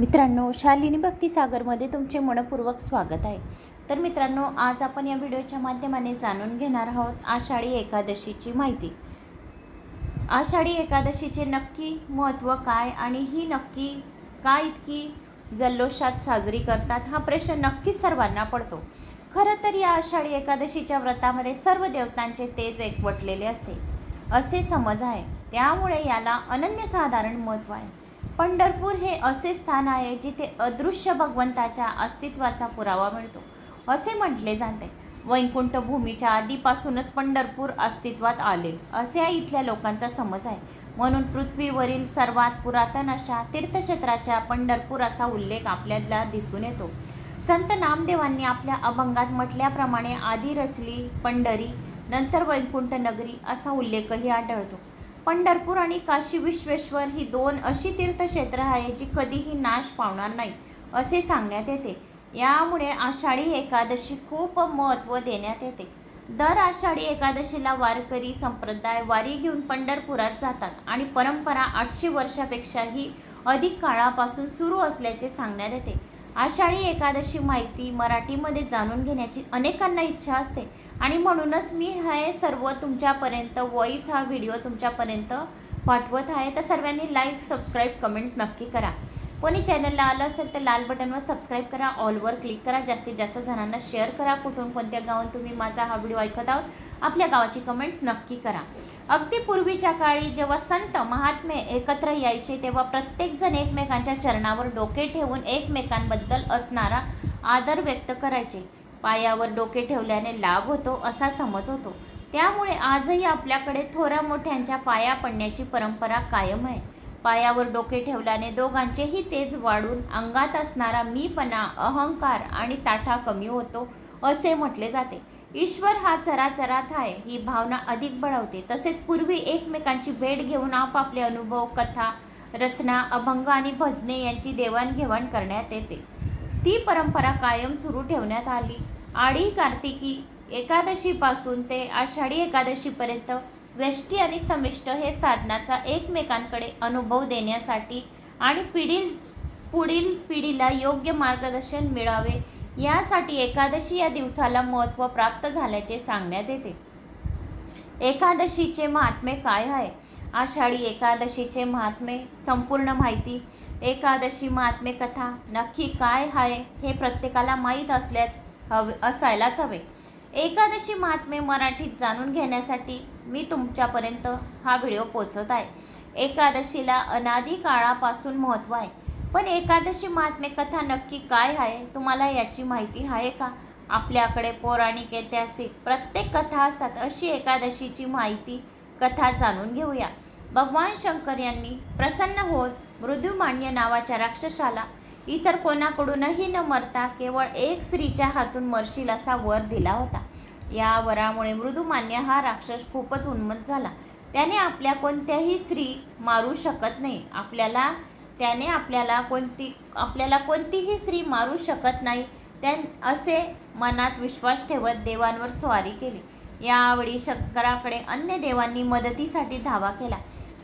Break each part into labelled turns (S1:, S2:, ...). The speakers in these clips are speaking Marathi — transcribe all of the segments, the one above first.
S1: मित्रांनो शालिनी भक्तिसागरमध्ये तुमचे मनपूर्वक स्वागत आहे. तर मित्रांनो आज आपण या व्हिडिओच्या माध्यमाने जाणून घेणार आहोत आषाढी एकादशीची माहिती. आषाढी एकादशीचे नक्की महत्त्व काय आणि ही नक्की का इतकी जल्लोषात साजरी करतात हा प्रश्न नक्कीच सर्वांना पडतो. खरं तर या आषाढी एकादशीच्या व्रतामध्ये सर्व देवतांचे तेज एकवटलेले असते असे समज आहे. त्यामुळे याला अनन्यसाधारण महत्त्व आहे. पंढरपूर हे असे स्थान आहे जिथे अदृश्य भगवंताच्या अस्तित्वाचा पुरावा मिळतो. असे म्हटले जाते. वैकुंठ भूमीच्या आधीपासूनच पंढरपूर अस्तित्वात आले. असे इथल्या लोकांचा समज आहे. म्हणून पृथ्वीवरील सर्वात पुरातन अशा तीर्थक्षेत्राच्या पंढरपूर असा उल्लेख आपल्याला दिसून येतो. संत नामदेवांनी आपल्या अभंगात म्हटल्याप्रमाणे आधी रचली पंढरी नंतर वैकुंठ नगरी असा उल्लेखही आढळतो. पंढरपूर आणि काशी विश्वेश्वर ही दोन अशी तीर्थक्षेत्र आहे जी कधीही नाश पावणार नाहीत असे सांगण्यात येते. यामुळे आषाढी एकादशी खूप महत्त्व देण्यात येते. दर आषाढी एकादशीला वारकरी संप्रदाय वारी घेऊन पंढरपुरात जातात आणि परंपरा आठशे वर्षापेक्षाही अधिक काळापासून सुरू असल्याचे सांगण्यात येते. आषाढी एकादशी माहिती मराठीमध्ये जाणून घेण्याची अनेकांना इच्छा असते. आणि म्हणूनच मी हे सर्व तुमच्यापर्यंत वॉईस हा व्हिडिओ तुमच्यापर्यंत पाठवत आहे. तर सर्वांनी लाईक सबस्क्राईब कमेंट्स नक्की करा. कोणी चॅनलला आलं असेल तर लाल बटनवर सबस्क्राईब करा ऑलवर क्लिक करा जास्तीत जास्त जणांना शेअर करा कुठून कोणत्या गावात तुम्ही माझा हा व्हिडिओ ऐकत आहोत आपल्या गावाची कमेंट्स नक्की करा. अगदी पूर्वीच्या काळी जेव्हा संत महात्मे एकत्र यायचे तेव्हा प्रत्येकजण एकमेकांच्या चरणावर डोके ठेवून एकमेकांबद्दल असणारा आदर व्यक्त करायचे. पायावर डोके ठेवल्याने लाभ होतो असा समज होतो. त्यामुळे आजही आपल्याकडे थोरा मोठ्यांच्या पाया पडण्याची परंपरा कायम आहे. पायावर डोके ठेवल्याने दोघांचेही तेज वाढून अंगात असणारा मीपणा अहंकार आणि ताठा कमी होतो असे म्हटले जाते. ईश्वर हा चराचरात आहे ही भावना अधिक बळवते. तसेच पूर्वी एकमेकांची भेट घेऊन आपापले अनुभव कथा रचना अभंग आणि भजने यांची देवाणघेवाण करण्यात येते. ती परंपरा कायम सुरू ठेवण्यात आली. आडी कार्तिकी एकादशीपासून ते आषाढी एकादशीपर्यंत व्यष्टी आणि समिष्ट हे साधनाचा एकमेकांकडे अनुभव देण्यासाठी आणि पिढी पुढील पिढीला योग्य मार्गदर्शन मिळावे यासाठी एकादशी या दिवसाला महत्त्व प्राप्त झाल्याचे सांगण्यात येते. एकादशीचे महात्मे काय आहे? आषाढी एकादशीचे महात्मे संपूर्ण माहिती एकादशी महात्मे कथा नक्की काय आहे हे प्रत्येकाला माहीत असल्याच हवे असायलाच हवे. एकादशी महात्मे मराठीत जाणून घेण्यासाठी मी तुमच्यापर्यंत हा व्हिडिओ पोचत आहे. एकादशीला अनादी काळापासून महत्त्व आहे. पण एकादशी महात्मे कथा नक्की काय आहे? तुम्हाला याची माहिती आहे का? आपल्याकडे पौराणिक ऐतिहासिक प्रत्येक कथा असतात. अशी एकादशीची माहिती कथा जाणून घेऊया. भगवान शंकर यांनी प्रसन्न होत मृदुमान्य नावाच्या राक्षसाला इतर कोणाकडूनही न मरता केवळ एक स्त्रीच्या हातून मरशील असा वर दिला होता. या वरामुळे मृदुमान्य हा राक्षस खूपच उन्मत झाला. त्याने आपल्या कोणत्याही स्त्री मारू शकत नाही. आपल्याला त्याने आपल्याला कोणती आपल्याला कोणतीही स्त्री मारू शकत नाही. त्या असे मनात विश्वास ठेवत देवांवर स्वारी केली. यावेळी शंकराकडे अन्य देवांनी मदतीसाठी धावा केला.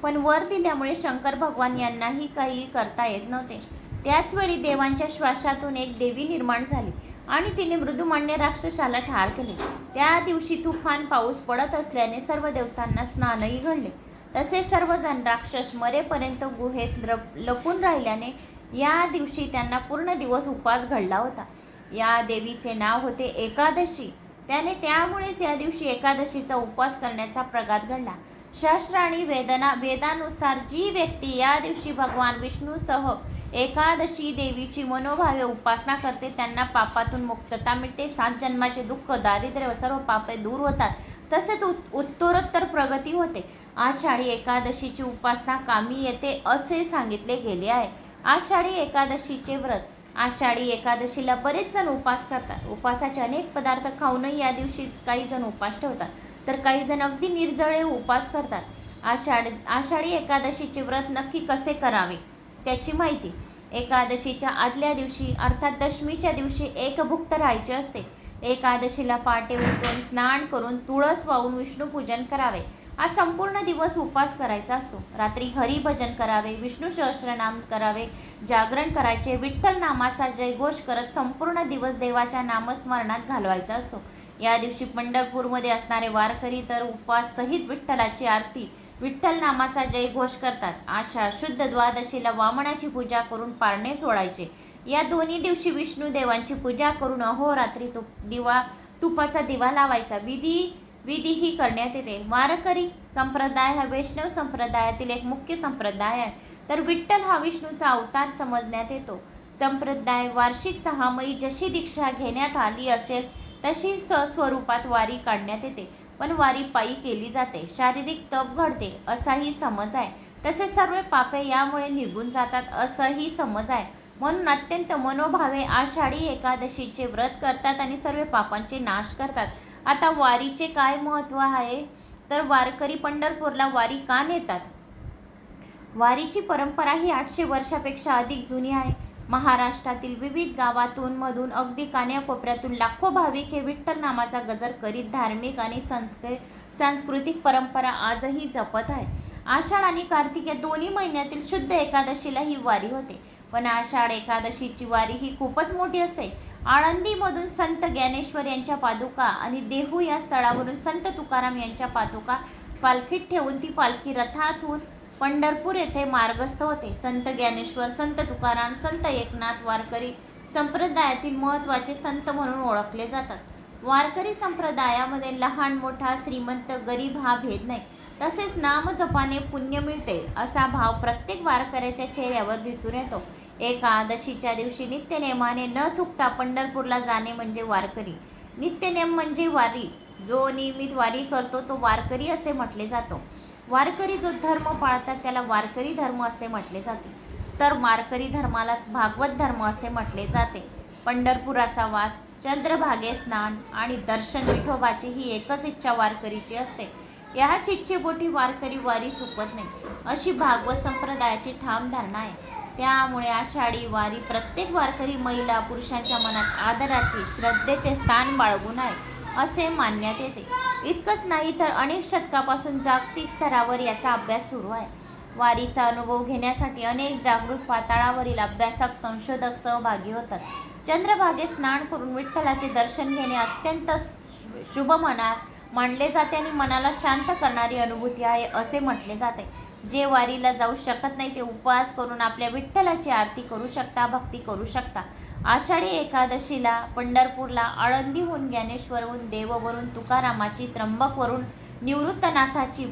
S1: पण वर दिल्यामुळे शंकर भगवान यांनाही काही करता येत नव्हते. त्याचवेळी देवांच्या श्वासातून एक देवी निर्माण झाली. आणि तिने मृदुमान्य राक्षसाला ठार केले. त्या दिवशी तुफान पाऊस पडत असल्याने सर्व देवतांना स्नानही घडले. तसे सर्वजण राक्षस मरेपर्यंत गुहेत लपून राहिल्याने या दिवशी त्यांना पूर्ण दिवस उपवास घडला होता. या देवीचे नाव होते एकादशी. त्याने त्यामुळेच या दिवशी एकादशीचा उपवास करण्याचा प्रघात घडला. शास्त्र आणि वेदना वेदानुसार जी व्यक्ती या दिवशी भगवान विष्णूसह एकादशी देवीची मनोभावे उपासना करते त्यांना पापातून मुक्तता मिळते. सात जन्माचे दुःख दारिद्र्य व सर्व पापे दूर होतात. तसेच उत्तरोत्तर प्रगती होते. आषाढी एकादशीची उपासना कामी येते असे सांगितले गेले आहे. आषाढी एकादशीचे व्रत. आषाढी एकादशीला बरेच जण उपास करतात. उपासाचे अनेक पदार्थ खाऊनही या दिवशीच काही जण उपास ठेवतात. तर काही जण अगदी निर्जळे उपास करतात. आषाढ आषाढी एकादशीचे व्रत नक्की कसे करावे? त्याची माहिती. एकादशीच्या आदल्या दिवशी अर्थात दशमीच्या दिवशी एकभुक्त राहायचे असते. एकादशीला पहाटे उठून स्नान करून तुळस वाहून विष्णूपूजन करावे. आज संपूर्ण दिवस उपवास करायचा असतो. रात्री हरिभजन करावे विष्णू सहस्रनाम करावे जागरण करायचे विठ्ठल नामाचा जयघोष करत संपूर्ण दिवस देवाच्या नामस्मरणात घालवायचा असतो. या दिवशी पंढरपूरमध्ये असणारे वारकरी तर उपवास सहित विठ्ठलाची आरती विठ्ठल नामाचा जयघोष करतात. आषाढ शुद्ध द्वादशीला वामनाची पूजा करून पारणे सोडायचे. या दोन्ही दिवशी विष्णू देवांची पूजा करून अहोरात्री तुप दिवा तुपाचा दिवा लावायचा. विधी विधीही करण्यात येते. वारकरी संप्रदाय हा वैष्णव संप्रदायातील एक मुख्य संप्रदाय आहे. तर विठ्ठल हा विष्णूचा अवतार समजण्यात येतो. संप्रदाय वार्षिक सहामयी जशी दीक्षा घेण्यात आली असेल तशी स्वस्वरूपात वारी काढण्यात येते. पण वारी पायी केली जाते. शारीरिक तप घडते असाही समज आहे. तसे सर्व पापे यामुळे निघून जातात असंही समज आहे. म्हणून अत्यंत मनोभावे आषाढी एकादशीचे व्रत करतात आणि सर्व पापांचे नाश करतात. आता वारीचे काय महत्त्व आहे? तर वारकरी पंढरपूरला वारी का नेतात? वारीची परंपरा ही आठशे वर्षापेक्षा अधिक जुनी आहे. महाराष्ट्रातील विविध गावातून मधून अगदी कान्याकोपऱ्यातून लाखो भाविक हे विठ्ठल नामाचा गजर करीत धार्मिक आणि संस्क सांस्कृतिक परंपरा आजही जपत आहे आषाढ आणि कार्तिक या दोन्ही महिन्यातील शुद्ध एकादशीला ही वारी होते. पण आषाढ एकादशीची वारी ही खूपच मोठी असते. आळंदीमधून संत ज्ञानेश्वर यांच्या पादुका आणि देहू या स्थळावरून संत तुकाराम यांच्या पादुका पालखीत ठेवून ती पालखी रथातून पंढरपूर येथे मार्गस्थ होते. संत ज्ञानेश्वर संत तुकाराम संत एकनाथ वारकरी संप्रदायातील महत्त्वाचे संत म्हणून ओळखले जातात. वारकरी संप्रदायामध्ये लहान मोठा श्रीमंत गरीब हा भेद नाही. तसेच नामजपाने पुण्य मिळते असा भाव प्रत्येक वारकऱ्याच्या चेहऱ्यावर दिसून येतो. एकादशीच्या दिवशी नित्यनेमाने न चुकता पंढरपूरला जाणे म्हणजे वारकरी. नित्यनेम म्हणजे वारी. जो नियमित वारी करतो तो वारकरी असे म्हटले जातो. वारकरी जो धर्म पाळतात त्याला वारकरी धर्म असे म्हटले जाते. तर वारकरी धर्मालाच भागवत धर्म असे म्हटले जाते. पंढरपुराचा वास चंद्रभागे स्नान आणि दर्शन विठोबाची ही एकच इच्छा वारकरीची असते. याच इच्छेपोटी वारकरी वारी चुकत नाही. अशी भागवत संप्रदायाची ठाम धारणा आहे. त्यामुळे आषाढी वारी प्रत्येक वारकरी महिला पुरुषांच्या मनात आदराची श्रद्धेचे स्थान बाळगून आहे. असे मानण्यात येते. इतकंच नाही तर अनेक शतकापासून जागतिक स्तरावर याचा अभ्यास सुरू आहे. वारीचा अनुभव घेण्यासाठी अनेक जागृत पातळावरील अभ्यासक संशोधक सहभागी होतात. चंद्रभागे स्नान करून विठ्ठलाचे दर्शन घेणे अत्यंत शुभ मना मानले जाते आणि मनाला शांत करणारी अनुभूती आहे असे म्हटले जाते. जे वारीला जाऊ शकत नाही ते उपवास करून आपल्या विठ्ठलाची आरती करू शकता भक्ती करू शकता. आषाढी एकादशीला पंढरपूरला आळंदीहून ज्ञानेश्वरहून देववरून तुकारामाची त्र्यंबकवरून निवृत्तनाथाची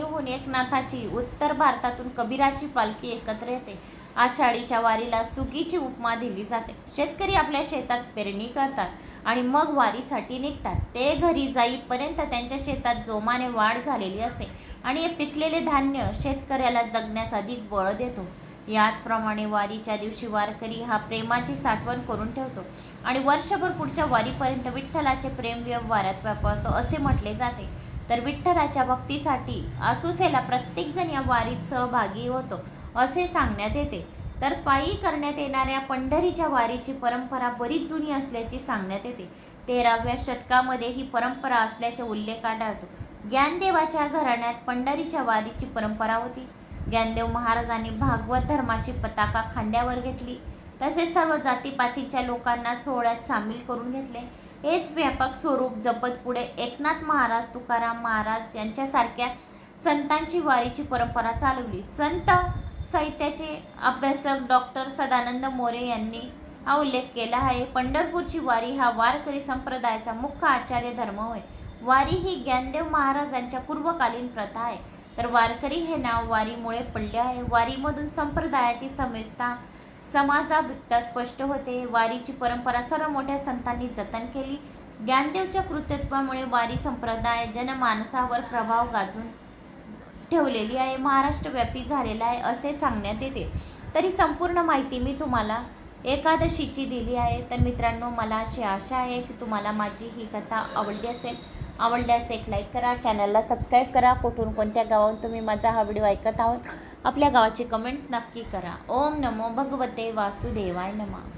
S1: होऊन एकनाथाची उत्तर भारतातून कबीराची पालखी एकत्र येते. आषाढीच्या वारीला सुगीची उपमा दिली जाते. शेतकरी आपल्या शेतात पेरणी करतात आणि मग वारीसाठी निघतात. ते घरी जाईपर्यंत त्यांच्या शेतात जोमाने वाढ झालेली असते आणि हे पिकलेले धान्य शेतकऱ्याला जगण्यास अधिक बळ देतो. याचप्रमाणे वारीच्या दिवशी वारकरी हा प्रेमाची साठवण करून ठेवतो आणि वर्षभर पुढच्या वारीपर्यंत विठ्ठलाचे प्रेम व्यवहारात वापरतो असे म्हटले जाते. तर विठ्ठलाच्या भक्तीसाठी आसुसेला प्रत्येकजण या वारीत सहभागी होतो असे सांगण्यात येते. तर पायी करण्यात येणाऱ्या पंढरीच्या वारीची परंपरा बरीच जुनी असल्याची सांगण्यात येते. तेराव्या शतकामध्ये ही परंपरा असल्याचा उल्लेख आढळतो. ज्ञानदेवाच्या घराण्यात पंढरीच्या वारीची परंपरा होती. ज्ञानदेव महाराजांनी भागवत धर्माची पताका खांद्यावर घेतली. तसेच सर्व जातीपातीच्या लोकांना सोहळ्यात सामील करून घेतले. हेच व्यापक स्वरूप जपत पुढे एकनाथ महाराज तुकाराम महाराज यांच्यासारख्या संतांची वारीची परंपरा चालवली. संत साहित्याचे अभ्यासक डॉक्टर सदानंद मोरे यांनी हा उल्लेख केला आहे. पंढरपूरची वारी हा वारकरी संप्रदायाचा मुख्य आचार्य धर्म होय. वारी ही ज्ञानदेव महाराजांच्या पूर्वकालीन प्रथा आहे. तर वारकरी हे नाव वारीमुळे पडले आहे. वारीमधून संप्रदायाची समेजता समाजाभिकता स्पष्ट होते. वारीची परंपरा सर्व मोठ्या संतांनी जतन केली. ज्ञानदेवच्या कृतित्वामुळे वारी संप्रदाय जनमानसावर प्रभाव गाजून ठेवलेली आहे. महाराष्ट्रव्यापी झालेला आहे असे सांगण्यात येते. तरी संपूर्ण माहिती मी तुम्हाला एकादशीची दिली आहे. तर मित्रांनो मला अशी आशा आहे की तुम्हाला माझी ही कथा आवडली असेल. आवडल्यास एक लाईक करा. चॅनलला सबस्क्राईब करा. कुठून कोणत्या गावाहून तुम्ही माझा हा व्हिडिओ ऐकत आहोत? आपल्या गावाचे कमेंट्स नक्की करा. ओम नमो भगवते वासुदेवाय नमा.